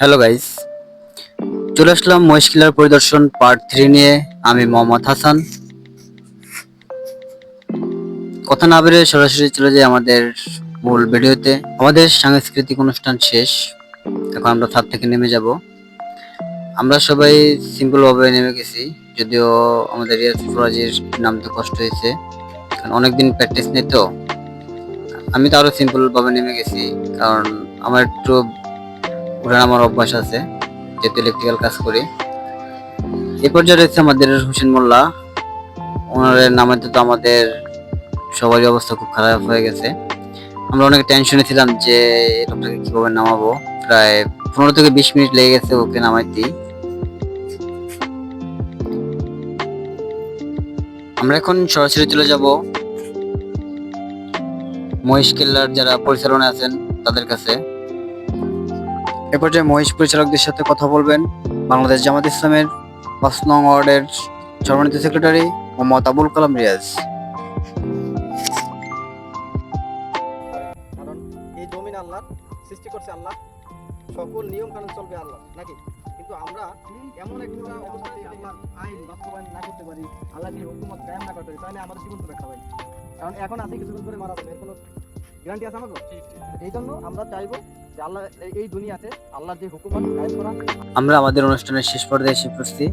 Hello guys চলে আসলাম মহেশকিলার পরিদর্শন part three নিয়ে। আমি মোহাম্মদ হাসান। কথা না বেরিয়ে সরাসরি চলে যাই আমাদের মূল ভিডিওতে। আমাদের সাংস্কৃতিক অনুষ্ঠান শেষ। এখন আমরা ছাদ থেকে নেমে যাব। আমরা সবাই সিম্পল ভাবে নেমে গেছি। যদিও আমাদের রিয়াজ ফরাজির নামতে কষ্ট হয়েছে। কারণ অনেকদিন প্র্যাকটিস নেই তো। আমি তো আরও সিম্পল ভাবে নেমে গেছি। কারণ আমার একটু ওঠার আমার অভ্যাস আছে, যেহেতু ইলেকট্রিক্যাল কাজ করি। এ পর্যায়ে রয়েছে আমাদের হোসেন মোল্লা। ওনার নামাতে তো আমাদের সবারই অবস্থা খুব খারাপ হয়ে গেছে। আমরা অনেক টেনশনে ছিলাম যে লোকটাকে কীভাবে নামাবো। প্রায় পনেরো থেকে বিশ মিনিট লেগে গেছে ওকে নামাইতে আমরা এখন সরাসরি চলে যাব মহিষ কেল্লার যারা পরিচালনা আছেন তাদের কাছে। এ পর্যায়ে মহিষ পরিচালকদের সাথে কথা বলবেন বাংলাদেশ জামাত ইসলামের পাঁচ নং ওয়ার্ডের সম্মানিত সেক্রেটারি মোহাম্মদ আবুল কালাম রিয়াজ। সকল নিয়ম কানুন চলবে আল্লাহ, নাকি? কিন্তু আমরা এমন একটা অবস্থায় আল্লাহ আইন বাস্তবায়ন না করতে পারি, আল্লাহ যে হুকুমত কায়েম না করতে পারি, তাহলে আমাদের জীবন তো ব্যাখ্যা হয় কারণ এখন আছে কিছুদিন করে মারা যাবে, কোনো গ্যারান্টি আছে আমাকে এই জন্য আমরা চাইব যে আল্লাহ এই- দুনিয়াতে আল্লাহর যে করা। আমরা আমাদের অনুষ্ঠানের শেষ পর্যায়ে এসে পড়ছি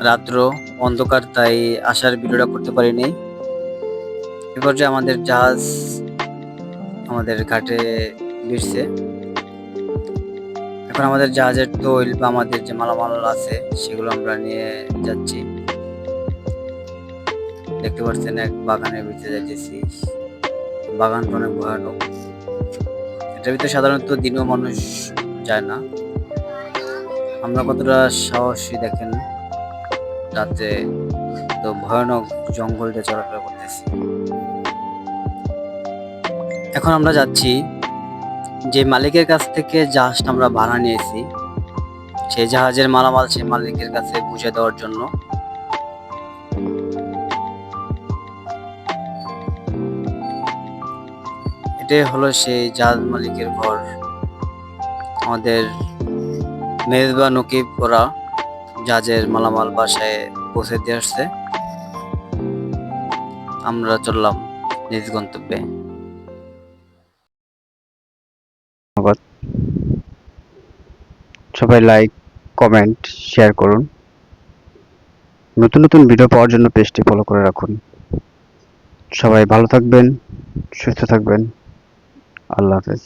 রাত্র অন্ধকার, তাই আসার ভিডিওটা করতে পারিনি এ পর্যায়ে আমাদের জাহাজ আমাদের ঘাটে ভিড়ছে। এখন আমাদের জাহাজের তৈল বা আমাদের যে মালামাল আছে, সেগুলো আমরা নিয়ে যাচ্ছি। দেখতে পাচ্ছেন এক বাগানের ভিতরে যাইতেছি। বাগানটা অনেক ভয়ানক। এটার ভিতরে সাধারণত দিনও মানুষ যায় না। আমরা কতটা সাহসী দেখেন, রাতে তো ভয়ানক জঙ্গল চলাফেরা করতেছি। এখন আমরা যাচ্ছি যে মালিকের কাছ থেকে জাহাজটা আমরা ভাড়া নিয়েছি। সেই জাহাজের মালামাল সেই মালিকের কাছে বুঝে দেওয়ার জন্য। এটাই হলো সেই জাহাজ মালিকের ঘর। আমাদের মেজবা নকিব ওরা জাহাজের মালামাল বাসায় পৌঁছে দিয়ে আসছে। আমরা চললাম নিজ গন্তব্যে। সবাই লাইক কমেন্ট শেয়ার করুন। নতুন নতুন ভিডিও পাওয়ার জন্য পেজটি ফলো করে রাখুন। সবাই ভালো থাকবেন, সুস্থ থাকবেন। আল্লাহ হাফেজ।